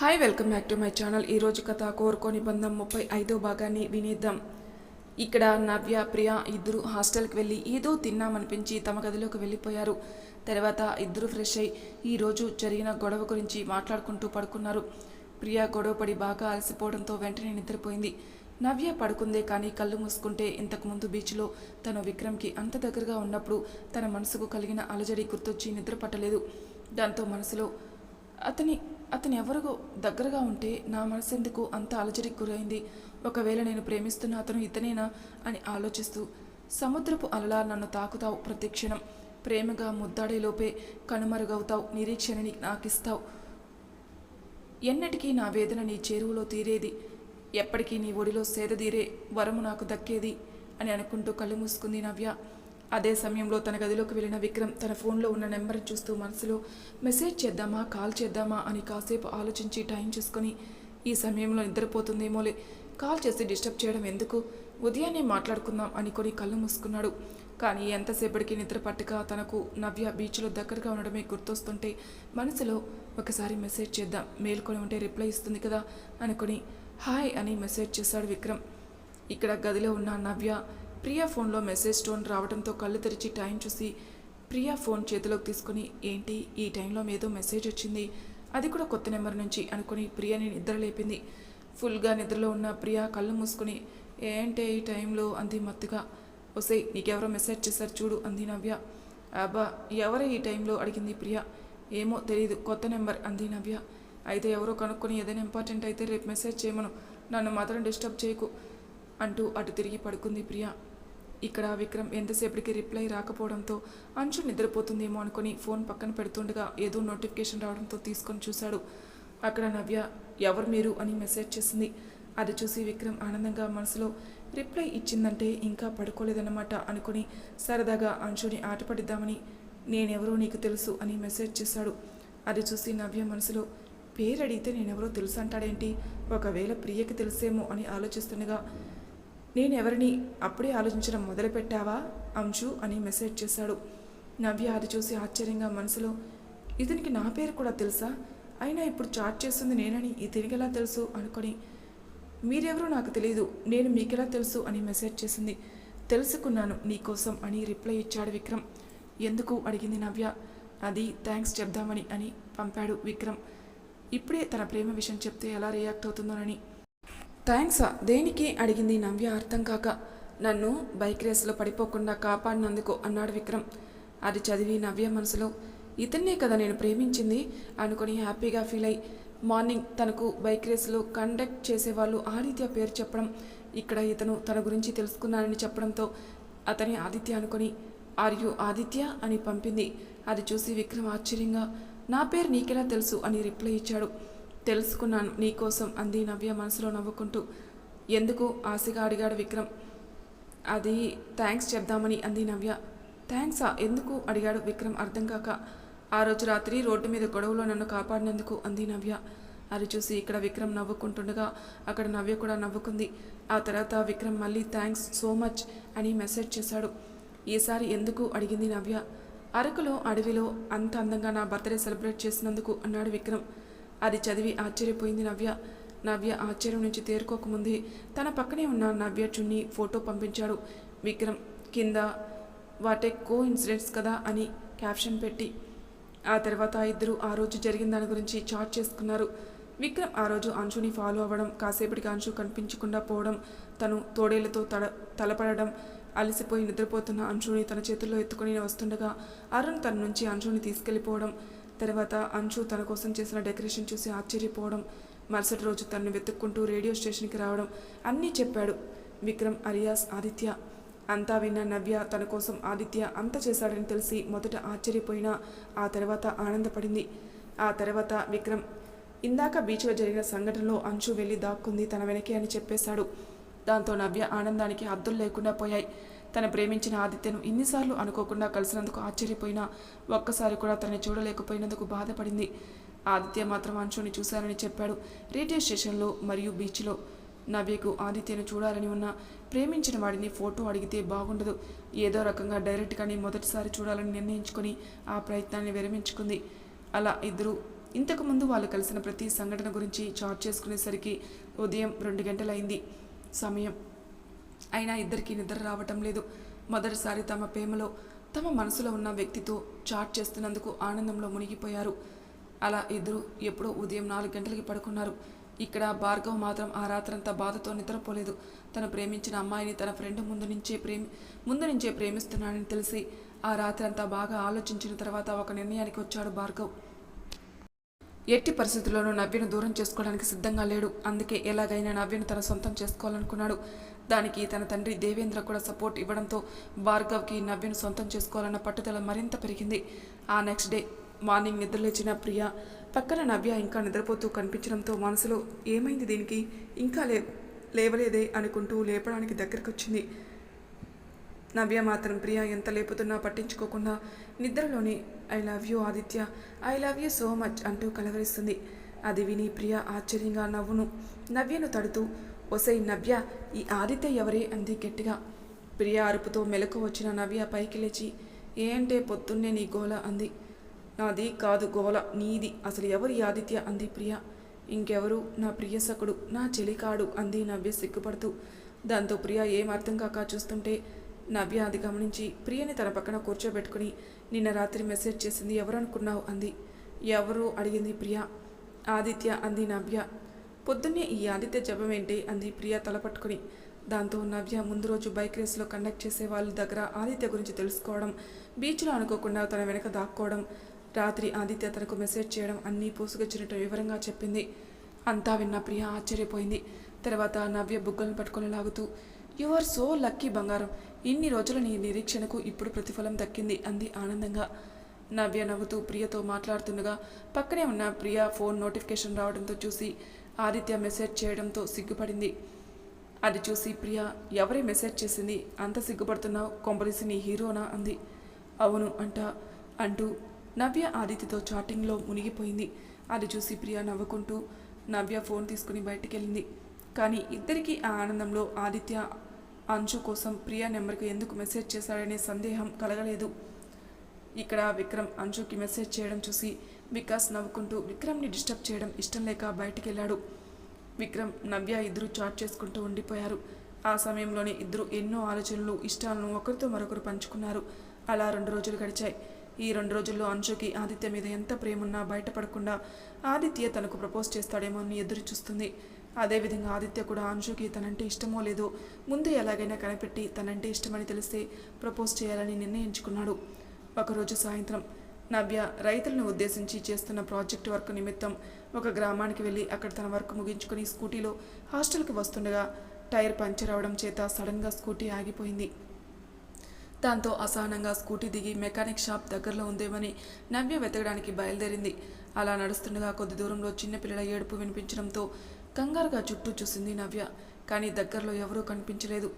Hi welcome back to my channel ఈరోజు కథ కోరుకోని బంధం ముప్పై ఐదో భాగాన్ని వినేద్దాం. ఇక్కడ నవ్య ప్రియ ఇద్దరు హాస్టల్కి వెళ్ళి ఏదో తిన్నామనిపించి తమ గదిలోకి వెళ్ళిపోయారు. తర్వాత ఇద్దరు ఫ్రెష్ అయి ఈరోజు జరిగిన గొడవ గురించి మాట్లాడుకుంటూ పడుకున్నారు. ప్రియ గొడవపడి బాగా అలసిపోవడంతో వెంటనే నిద్రపోయింది. నవ్య పడుకుందే కానీ కళ్ళు మూసుకుంటే ఇంతకుముందు బీచ్లో తను విక్రమ్కి అంత దగ్గరగా ఉన్నప్పుడు తన మనసుకు కలిగిన అలజడి గుర్తొచ్చి నిద్ర పట్టలేదు దాంతో మనసులో అతని అతని ఎవరికో దగ్గరగా ఉంటే నా మనసెందుకు అంత అలజడికి గురైంది? ఒకవేళ నేను ప్రేమిస్తున్న అతను ఇతనేనా? అని ఆలోచిస్తూ సముద్రపు అలలా నన్ను తాకుతావు ప్రతిక్షణం. ప్రేమగా ముద్దాడేలోపే కనుమరుగవుతావు నిరీక్షణని నాకిస్తావు. ఎన్నటికీ నా వేదన నీ చేరువలో తీరేది? ఎప్పటికీ నీ ఒడిలో సేదదీరే వరము నాకు దక్కేది? అని అనుకుంటూ కళ్ళు మూసుకుంది నవ్య. అదే సమయంలో తన గదిలోకి వెళ్ళిన విక్రమ్ తన ఫోన్లో ఉన్న నెంబర్ని చూస్తూ మనసులో మెసేజ్ చేద్దామా? కాల్ చేద్దామా? అని కాసేపు ఆలోచించి టైం చూసుకొని ఈ సమయంలో నిద్రపోతుందేమోలే. కాల్ చేసి డిస్టర్బ్ చేయడం ఎందుకు? ఉదయాన్నే మాట్లాడుకుందాం అనుకొని కళ్ళు మూసుకున్నాడు. కానీ ఎంతసేపటికి నిద్ర పట్టక తనకు నవ్య బీచ్లో దగ్గరగా ఉండడమే గుర్తొస్తుంటే మనసులో ఒకసారి మెసేజ్ చేద్దాం మేల్కొని ఉంటే రిప్లై ఇస్తుంది కదా అనుకుని హాయ్ అని మెసేజ్ చేశాడు విక్రమ్. ఇక్కడ గదిలో ఉన్న నవ్య ప్రియా ఫోన్లో మెసేజ్ టోన్ రావడంతో కళ్ళు తెరిచి టైం చూసి ప్రియా ఫోన్ చేతిలోకి తీసుకుని ఏంటి? ఈ టైంలో ఏదో మెసేజ్ వచ్చింది. అది కూడా కొత్త నెంబర్ నుంచి అనుకుని ప్రియని నిద్ర లేపింది. ఫుల్గా నిద్రలో ఉన్న ప్రియా కళ్ళు మూసుకుని ఏంటే ఈ టైంలో? అంది మత్తుగా. ఒసే నీకెవరో మెసేజ్ చేశారు చూడు అంది నవ్య. అబ్బా ఎవరో ఈ టైంలో? అడిగింది ప్రియా. ఏమో తెలియదు కొత్త నెంబర్ అంది నవ్య. అయితే ఎవరో కనుక్కొని ఏదైనా ఇంపార్టెంట్ అయితే రేపు మెసేజ్ చేయమను. నన్ను మాత్రం డిస్టర్బ్ చేయకు అంటూ అటు తిరిగి పడుకుంది ప్రియా. ఇక్కడ విక్రమ్ ఎంతసేపటికి రిప్లై రాకపోవడంతో అంచు నిద్రపోతుందేమో అనుకుని ఫోన్ పక్కన పెడుతుండగా ఏదో నోటిఫికేషన్ రావడంతో తీసుకొని చూశాడు. అక్కడ నవ్య ఎవరు మీరు? అని మెసేజ్ చేసింది. అది చూసి విక్రమ్ ఆనందంగా మనసులో రిప్లై ఇచ్చిందంటే ఇంకా పడుకోలేదన్నమాట అనుకుని సరదాగా అంశుని ఆటపడిద్దామని నేనెవరో నీకు తెలుసు అని మెసేజ్ చేశాడు. అది చూసి నవ్య మనసులో పేరు అడిగితే నేనెవరో తెలుసు అంటాడేంటి ఒకవేళ ప్రియకి తెలుసేమో అని ఆలోచిస్తుండగా నేను ఎవరిని అప్పుడే ఆలోచించడం మొదలుపెట్టావా? అంశు అని మెసేజ్ చేశాడు. నవ్య అది చూసి ఆశ్చర్యంగా మనసులో ఇతనికి నా పేరు కూడా తెలుసా? అయినా ఇప్పుడు చాట్ చేస్తుంది నేనని ఇతనికి ఎలా తెలుసు? అనుకొని మీరెవరో నాకు తెలియదు నేను మీకెలా తెలుసు? అని మెసేజ్ చేసింది. తెలుసుకున్నాను నీకోసం అని రిప్లై ఇచ్చాడు విక్రమ్. ఎందుకు? అడిగింది నవ్య. అది థ్యాంక్స్ చెప్దామని అని పంపాడు విక్రమ్. ఇప్పుడే తన ప్రేమ విషయం చెప్తే ఎలా రియాక్ట్ అవుతుందోనని థ్యాంక్సా దేనికి? అడిగింది నవ్య అర్థం కాక. నన్ను బైక్ రేస్లో పడిపోకుండా కాపాడినందుకు అన్నాడు విక్రమ్. అది చదివి నవ్య మనసులో ఇతన్నే కదా నేను ప్రేమించింది? అనుకుని హ్యాపీగా ఫీల్ అయి. మార్నింగ్ తనకు బైక్ రేస్లో కండక్ట్ చేసేవాళ్ళు ఆదిత్య పేరు చెప్పడం ఇక్కడ ఇతను తన గురించి తెలుసుకున్నానని చెప్పడంతో అతని ఆదిత్య అనుకొని ఆర్ యు ఆదిత్య? అని పంపింది. అది చూసి విక్రమ్ ఆశ్చర్యంగా నా పేరు నీకెలా తెలుసు? అని రిప్లై ఇచ్చాడు. తెలుసుకున్నాను. నీకోసం అంది నవ్య మనసులో నవ్వుకుంటూ. ఎందుకు? ఆశగా అడిగాడు విక్రమ్. అది థ్యాంక్స్ చెప్దామని అంది నవ్య. థ్యాంక్సా? ఎందుకు? అడిగాడు విక్రమ్ అర్థం కాక. ఆ రోజు రాత్రి రోడ్డు మీద గొడవలో నన్ను కాపాడినందుకు అంది నవ్య. అది చూసి ఇక్కడ విక్రమ్ నవ్వుకుంటుండగా అక్కడ నవ్య కూడా నవ్వుకుంది. ఆ తర్వాత విక్రమ్ మళ్ళీ థ్యాంక్స్ సో మచ్ అని మెసేజ్ చేశాడు. ఈసారి ఎందుకు? అడిగింది నవ్య. అరకులో అడవిలో అంత అందంగా నా బర్త్డే సెలబ్రేట్ చేసినందుకు అన్నాడు విక్రమ్. అది చదివి ఆశ్చర్యపోయింది నవ్య. నవ్య ఆశ్చర్యం నుంచి తేరుకోకముందే తన పక్కనే ఉన్న నవ్య చున్ని ఫోటో పంపించాడు. విక్రమ్ కింద వాటే కో ఇన్సిడెంట్స్ కదా అని క్యాప్షన్ పెట్టి. ఆ తర్వాత ఇద్దరు ఆ రోజు జరిగిన దాని గురించి చాట్ చేసుకున్నారు. విక్రమ్ ఆ రోజు అంశుని ఫాలో అవ్వడం కాసేపటికి అంశు కనిపించకుండా పోవడం తను తోడేళ్ళతో తడ తలపడడం అలసిపోయి నిద్రపోతున్న అంశుని తన చేతుల్లో ఎత్తుకుని వస్తుండగా అరుణ్ తన నుంచి అంశుని తీసుకెళ్ళిపోవడం తర్వాత అంశు తన కోసం చేసిన డెకరేషన్ చూసి ఆశ్చర్యపోవడం మరుసటి రోజు తనను వెతుక్కుంటూ రేడియో స్టేషన్కి రావడం అన్నీ చెప్పాడు విక్రమ్ అరియాస్ ఆదిత్య. అంతా విన్న నవ్య తన కోసం ఆదిత్య అంత చేశాడని తెలిసి మొదట ఆశ్చర్యపోయినా ఆ తర్వాత ఆనందపడింది. ఆ తర్వాత విక్రమ్ ఇందాక బీచ్లో జరిగిన సంఘటనలో అంచు వెళ్ళి దాక్కుంది తన వెనకే అని చెప్పేశాడు. దాంతో నవ్య ఆనందానికి హద్దులు లేకుండా పోయాయి. తన ప్రేమించిన ఆదిత్యను ఇన్నిసార్లు అనుకోకుండా కలిసినందుకు ఆశ్చర్యపోయినా ఒక్కసారి కూడా తనని చూడలేకపోయినందుకు బాధపడింది. ఆదిత్య మాత్రం అంశుని చూశారని చెప్పాడు. రేడియో స్టేషన్లో మరియు బీచ్లో నవ్యకు ఆదిత్యను చూడాలని ఉన్న ప్రేమించిన వాడిని ఫోటో అడిగితే బాగుండదు. ఏదో రకంగా డైరెక్ట్గానే మొదటిసారి చూడాలని నిర్ణయించుకొని ఆ ప్రయత్నాన్ని విరమించుకుంది. అలా ఇద్దరు ఇంతకుముందు వాళ్ళు కలిసిన ప్రతి సంఘటన గురించి చాట్ చేసుకునేసరికి ఉదయం రెండు గంటలైంది. సమయం అయినా ఇద్దరికీ నిద్ర రావటం లేదు. మొదటిసారి తమ ప్రేమలో తమ మనసులో ఉన్న వ్యక్తితో చాట్ చేస్తున్నందుకు ఆనందంలో మునిగిపోయారు. అలా ఇద్దరు ఎప్పుడో ఉదయం నాలుగు గంటలకి పడుకున్నారు. ఇక్కడ భార్గవ్ మాత్రం ఆ రాత్రంతా బాధతో నిద్రపోలేదు. తను ప్రేమించిన అమ్మాయిని తన ఫ్రెండ్ ముందు నుంచే ప్రేమి ముందు నుంచే ప్రేమిస్తున్నానని తెలిసి ఆ రాత్రంతా బాగా ఆలోచించిన తర్వాత ఒక నిర్ణయానికి వచ్చాడు భార్గవ్. ఎట్టి పరిస్థితుల్లోనూ నవ్యను దూరం చేసుకోవడానికి సిద్ధంగా లేడు. అందుకే ఎలాగైనా నవ్యను తన సొంతం చేసుకోవాలనుకున్నాడు. దానికి తన తండ్రి దేవేంద్ర కూడా సపోర్ట్ ఇవ్వడంతో భార్గవ్కి నవ్యను సొంతం చేసుకోవాలన్న పట్టుదల మరింత పెరిగింది. ఆ నెక్స్ట్ డే మార్నింగ్ నిద్రలేచిన ప్రియ పక్కన నవ్య ఇంకా నిద్రపోతూ కనిపించడంతో మనసులో ఏమైంది దీనికి? ఇంకా లే లేవలేదే అనుకుంటూ లేపడానికి దగ్గరకు వచ్చింది నవ్య మాత్రం ప్రియ ఎంత లేపుతున్నా పట్టించుకోకుండా నిద్రలోని I love you Aditya I love you so much అంటూ కలవరిస్తుంది. అది విని ప్రియ ఆశ్చర్యంగా నవ్వును. నవ్యను తడుతూ ఒసై నవ్య ఈ ఆదిత్య ఎవరే? అంది గట్టిగా. ప్రియ అరుపుతో మెలకు వచ్చిన నవ్య పైకి లేచి ఏంటే పొద్దున్నే నీ గోల? అంది. నాది కాదు గోల నీది. అసలు ఎవరు ఆదిత్య? అంది ప్రియ. ఇంకెవరు? నా ప్రియసకుడు నా చెలికాడు అంది నవ్య సిగ్గుపడుతూ. దాంతో ప్రియ ఏం అర్థం కాక చూస్తుంటే నవ్య అది గమనించి ప్రియని తన పక్కన కూర్చోబెట్టుకుని నిన్న రాత్రి మెసేజ్ చేసింది ఎవరు అనుకున్నావు అంది. ఎవరు? అడిగింది ప్రియ. ఆదిత్య అంది నవ్య. పొద్దున్నే ఈ ఆదిత్య జపం ఏంటి అంది ప్రియ తలపట్టుకుని దాంతో నవ్య ముందు రోజు బైక్ రేస్లో కండక్ట్ చేసే వాళ్ళ దగ్గర ఆదిత్య గురించి తెలుసుకోవడం బీచ్లో అనుకోకుండా తన వెనక దాక్కోవడం రాత్రి ఆదిత్య తనకు మెసేజ్ చేయడం అన్నీ పూసుకొచ్చినట్టు వివరంగా చెప్పింది. అంతా విన్న ప్రియ ఆశ్చర్యపోయింది. తర్వాత నవ్య బుగ్గలను పట్టుకొని లాగుతూ యు ఆర్ సో లక్కీ బంగారం. ఇన్ని రోజుల నీ నిరీక్షణకు ఇప్పుడు ప్రతిఫలం దక్కింది అంది ఆనందంగా. నవ్య నవ్వుతూ ప్రియతో మాట్లాడుతుండగా పక్కనే ఉన్న ప్రియ ఫోన్ నోటిఫికేషన్ రావడంతో చూసి ఆదిత్య మెసేజ్ చేయడంతో సిగ్గుపడింది. అది చూసి ప్రియ ఎవరి మెసేజ్ చేసింది? అంత సిగ్గుపడుతున్నావు? కొంపలిసి నీ హీరోనా? అంది. అవును అంట అంటూ నవ్య ఆదిత్యతో చాటింగ్లో మునిగిపోయింది. అది చూసి ప్రియ నవ్వుకుంటూ నవ్య ఫోన్ తీసుకుని బయటికి వెళ్ళింది కానీ ఇద్దరికీ ఆ ఆనందంలో ఆదిత్య అంజు కోసం ప్రియా నెంబర్కి ఎందుకు మెసేజ్ చేశాడనే సందేహం కలగలేదు. ఇక్కడ విక్రమ్ అంజుకి మెసేజ్ చేయడం చూసి వికాస్ నవ్వుకుంటూ విక్రమ్ని డిస్టర్బ్ చేయడం ఇష్టం లేక బయటికి వెళ్ళాడు విక్రమ్ నవ్య ఇద్దరు చాట్ చేసుకుంటూ ఉండిపోయారు. ఆ సమయంలోనే ఇద్దరు ఎన్నో ఆలోచనలు ఇష్టాలను ఒకరితో మరొకరు పంచుకున్నారు. అలా రెండు రోజులు గడిచాయి. ఈ రెండు రోజుల్లో అంశుకి ఆదిత్య మీద ఎంత ప్రేమున్నా బయటపడకుండా ఆదిత్య తనకు ప్రపోజ్ చేస్తాడేమో అని ఎదురు చూస్తుంది. అదేవిధంగా ఆదిత్య కూడా అంశుకి తనంటే ఇష్టమో లేదో ముందు ఎలాగైనా కనిపెట్టి తనంటే ఇష్టమని తెలిస్తే ప్రపోజ్ చేయాలని నిర్ణయించుకున్నాడు. ఒకరోజు సాయంత్రం నవ్య రైతులను ఉద్దేశించి చేస్తున్న ప్రాజెక్ట్ వర్క్ నిమిత్తం ఒక గ్రామానికి వెళ్ళి అక్కడ తన వర్క్ ముగించుకుని స్కూటీలో హాస్టల్కి వస్తుండగా టైర్ పంచర్ అవడం చేత సడన్గా స్కూటీ ఆగిపోయింది. దాంతో అసహనంగా స్కూటీ దిగి మెకానిక్ షాప్ దగ్గరలో ఉందేమని నవ్య వెతకడానికి బయలుదేరింది. అలా నడుస్తుండగా కొద్ది దూరంలో చిన్నపిల్లల ఏడుపు వినిపించడంతో కంగారుగా చుట్టూ చూసింది నవ్య. కానీ దగ్గరలో ఎవరూ కనిపించలేదు.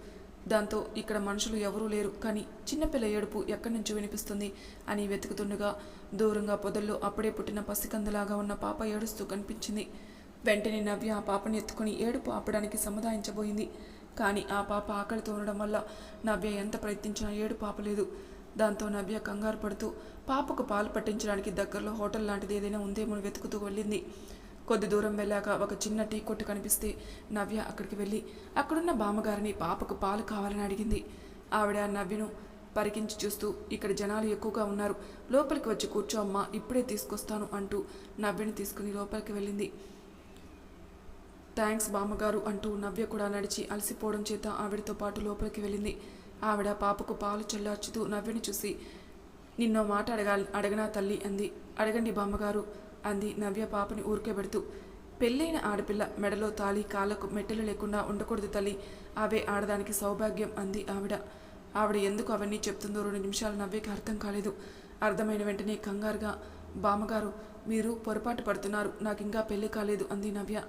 దాంతో ఇక్కడ మనుషులు ఎవరూ లేరు. కానీ చిన్నపిల్ల ఏడుపు ఎక్కడి నుంచి వినిపిస్తుంది అని వెతుకుతుండగా దూరంగా పొదల్లో అప్పుడే పుట్టిన పసికందులాగా ఉన్న పాప ఏడుస్తూ కనిపించింది. వెంటనే నవ్య ఆ పాపని ఎత్తుకుని ఏడుపు ఆపడానికి సముదాయించబోయింది. కానీ ఆ పాప ఆకలితో ఉండడం వల్ల నవ్య ఎంత ప్రయత్నించినా ఏడు పాపలేదు దాంతో నవ్య కంగారు పడుతూ పాపకు పాలు పట్టించడానికి దగ్గరలో హోటల్ లాంటిది ఏదైనా ఉందేమో వెతుకుతూ వెళ్ళింది. కొద్ది దూరం వెళ్ళాక ఒక చిన్న టీ కొట్టు కనిపిస్తే నవ్య అక్కడికి వెళ్ళి అక్కడున్న బామ్మగారిని పాపకు పాలు కావాలని అడిగింది. ఆవిడ నవ్యను పరికించి చూస్తూ ఇక్కడ జనాలు ఎక్కువగా ఉన్నారు. లోపలికి వచ్చి కూర్చో అమ్మా ఇప్పుడే తీసుకొస్తాను అంటూ నవ్యను తీసుకుని లోపలికి వెళ్ళింది. థ్యాంక్స్ బామ్మగారు అంటూ నవ్య కూడా నడిచి అలసిపోవడం చేత ఆవిడతో పాటు లోపలికి వెళ్ళింది. ఆవిడ పాపకు పాలు చల్లార్చుతూ నవ్యని చూసి నిన్నో మాట అడగాలి అడగనా తల్లి? అంది. అడగండి బామ్మగారు అంది నవ్య పాపని ఊరికెబెడుతూ పెళ్ళైన ఆడపిల్ల మెడలో తాళి కాళ్ళకు మెట్టెలు లేకుండా ఉండకూడదు తల్లి అవే ఆడదానికి సౌభాగ్యం అంది ఆవిడ. ఆవిడ ఎందుకు అవన్నీ చెప్తుందో రెండు నిమిషాలు నవ్యకి అర్థం కాలేదు. అర్థమైన వెంటనే కంగారుగా బామ్మగారు మీరు పొరపాటు పడుతున్నారు నాకు ఇంకా పెళ్ళి కాలేదు అంది నవ్య.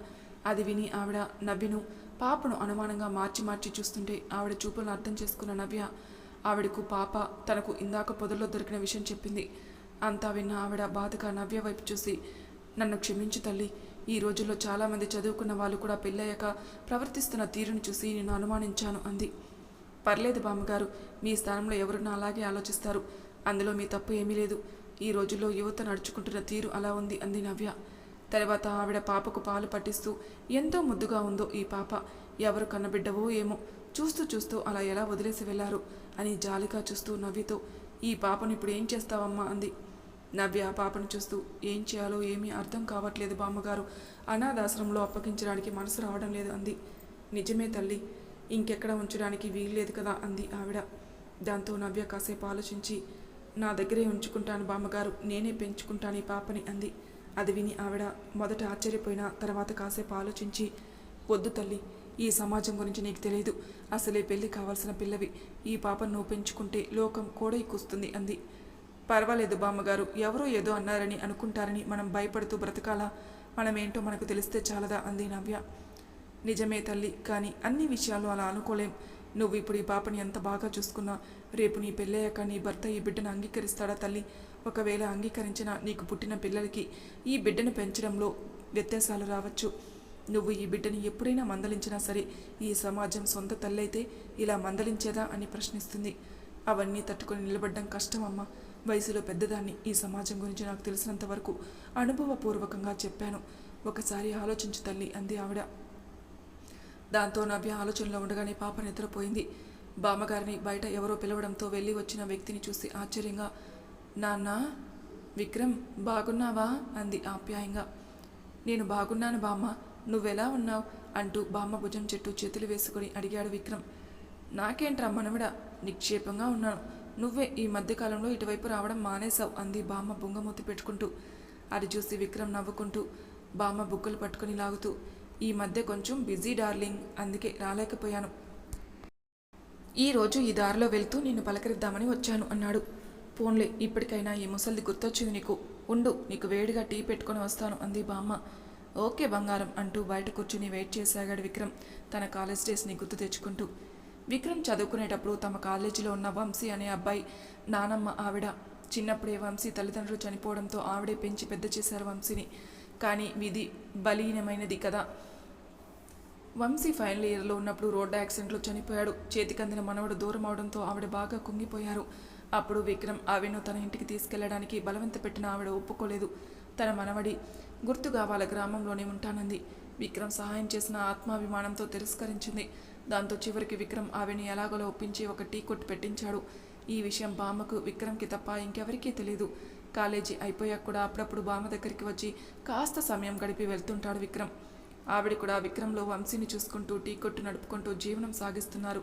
అది విని ఆవిడ నవ్విను. పాపను అనుమానంగా మార్చి మార్చి చూస్తుంటే ఆవిడ చూపులను అర్థం చేసుకున్న నవ్య ఆవిడకు పాప తనకు ఇందాక పొదల్లో దొరికిన విషయం చెప్పింది. అంతా విన్న ఆవిడ బాధగా నవ్య వైపు చూసి నన్ను క్షమించు తల్లి ఈ రోజుల్లో చాలామంది చదువుకున్న వాళ్ళు కూడా పెళ్ళయ్యాక ప్రవర్తిస్తున్న తీరును చూసి నేను అనుమానించాను అంది. పర్లేదు బామ్మగారు మీ స్థానంలో ఎవరున్నా అలాగే ఆలోచిస్తారు. అందులో మీ తప్పు ఏమీ లేదు. ఈ రోజుల్లో యువత నడుచుకుంటున్న తీరు అలా ఉంది అంది నవ్య. తర్వాత ఆవిడ పాపకు పాలు పట్టిస్తూ ఎంతో ముద్దుగా ఉందో ఈ పాప. ఎవరు కన్నబిడ్డవో ఏమో. చూస్తూ చూస్తూ అలా ఎలా వదిలేసి వెళ్ళారు అని జాలిగా చూస్తూ నవ్వితో ఈ పాపను ఇప్పుడు ఏం చేస్తావమ్మా? అంది. నవ్య ఆ పాపను చూస్తూ ఏం చేయాలో ఏమీ అర్థం కావట్లేదు బామ్మగారు. అనాథాశ్రమంలో అప్పగించడానికి మనసు రావడం లేదు అంది. నిజమే తల్లి. ఇంకెక్కడ ఉంచడానికి వీల్లేదు కదా అంది ఆవిడ. దాంతో నవ్య కాసేపు ఆలోచించి నా దగ్గరే ఉంచుకుంటాను బామ్మగారు. నేనే పెంచుకుంటాను ఈ పాపని అంది. అది విని ఆవిడ మొదట ఆశ్చర్యపోయిన తర్వాత కాసేపు ఆలోచించి వద్దు తల్లి ఈ సమాజం గురించి నీకు తెలియదు అసలే పెళ్ళి కావాల్సిన పిల్లవి. ఈ పాపను నువ్వు పెంచుకుంటే లోకం కూడా కూస్తుంది అంది. పర్వాలేదు బామ్మగారు ఎవరో ఏదో అన్నారని అనుకుంటారని మనం భయపడుతూ బ్రతకాలా? మనమేంటో మనకు తెలిస్తే చాలదా? అంది నవ్య. నిజమే తల్లి కానీ అన్ని విషయాలు అలా అనుకోలేం. నువ్వు ఇప్పుడు ఈ పాపని ఎంత బాగా చూసుకున్నా రేపు నీ పెళ్ళయ్యాక నీ భర్త ఈ బిడ్డను అంగీకరిస్తాడా తల్లి? ఒకవేళ అంగీకరించిన నీకు పుట్టిన పిల్లలకి ఈ బిడ్డను పెంచడంలో వ్యత్యాసాలు రావచ్చు. నువ్వు ఈ బిడ్డని ఎప్పుడైనా మందలించినా సరే ఈ సమాజం సొంత తల్లైతే ఇలా మందలించేదా అని ప్రశ్నిస్తుంది. అవన్నీ తట్టుకొని నిలబడ్డం కష్టం అమ్మా. వయసులో పెద్దదాన్ని ఈ సమాజం గురించి నాకు తెలిసినంత వరకు అనుభవపూర్వకంగా చెప్పాను. ఒకసారి ఆలోచించు తల్లి అంది ఆవిడ. దాంతో నభ్య ఆలోచనలో ఉండగానే పాప నిద్రపోయింది. బామ్మగారిని బయట ఎవరో పిలవడంతో వెళ్ళి వచ్చిన వ్యక్తిని చూసి ఆశ్చర్యంగా నాన్న విక్రమ్ బాగున్నావా? అంది ఆప్యాయంగా. నేను బాగున్నాను బామ్మ నువ్వెలా ఉన్నావు? అంటూ బామ్మ భుజం చెట్టు చేతులు వేసుకుని అడిగాడు విక్రమ్. నాకేంట్రా మనవిడ? నిక్షేపంగా ఉన్నాను. నువ్వే ఈ మధ్యకాలంలో ఇటువైపు రావడం మానేశావు అంది బామ్మ బుంగమూతి పెట్టుకుంటూ. అది చూసి విక్రమ్ నవ్వుకుంటూ బామ్మ బుక్కులు పట్టుకుని లాగుతూ ఈ మధ్య కొంచెం బిజీ డార్లింగ్ అందుకే రాలేకపోయాను. ఈ రోజు ఈ దారిలో వెళ్తూ నిన్ను పలకరిద్దామని వచ్చాను అన్నాడు. పోన్లే ఇప్పటికైనా ఈ ముసలిది గుర్తొచ్చింది నీకు. ఉండు నీకు వేడిగా టీ పెట్టుకొని వస్తాను అంది బామ్మ. ఓకే బంగారం అంటూ బయట కూర్చుని వెయిట్ చేసాగాడు విక్రమ్. తన కాలేజ్ డేస్ని గుర్తు తెచ్చుకుంటూ. విక్రమ్ చదువుకునేటప్పుడు తమ కాలేజీలో ఉన్న వంశీ అనే అబ్బాయి నానమ్మ ఆవిడ. చిన్నప్పుడే వంశీ తల్లిదండ్రులు చనిపోవడంతో ఆవిడే పెంచి పెద్ద చేశారు వంశీని. కానీ విధి బలీనమైనది కదా. వంశీ ఫైనల్ ఇయర్లో ఉన్నప్పుడు రోడ్డు యాక్సిడెంట్లో చనిపోయాడు. చేతికందిన మనవడు దూరం అవడంతో ఆవిడ బాగా కుంగిపోయారు. అప్పుడు విక్రమ్ ఆవిను తన ఇంటికి తీసుకెళ్ళడానికి బలవంత పెట్టిన ఆవిడ ఒప్పుకోలేదు. తన మనవడి గుర్తుగా వాళ్ళ గ్రామంలోనే ఉంటానంది. విక్రమ్ సహాయం చేసిన ఆత్మాభిమానంతో తిరస్కరించింది. దాంతో చివరికి విక్రమ్ ఆవిని ఎలాగోలో ఒప్పించి ఒక టీ కొట్టు పెట్టించాడు. ఈ విషయం బామ్మకు విక్రమ్కి తప్ప ఇంకెవరికీ తెలియదు కాలేజీ అయిపోయాక కూడా అప్పుడప్పుడు బామ్మ దగ్గరికి వచ్చి కాస్త సమయం గడిపి వెళ్తుంటాడు విక్రమ్. ఆవిడ కూడా విక్రమ్లో వంశీని చూసుకుంటూ టీ కొట్టు నడుపుకుంటూ జీవనం సాగిస్తున్నారు.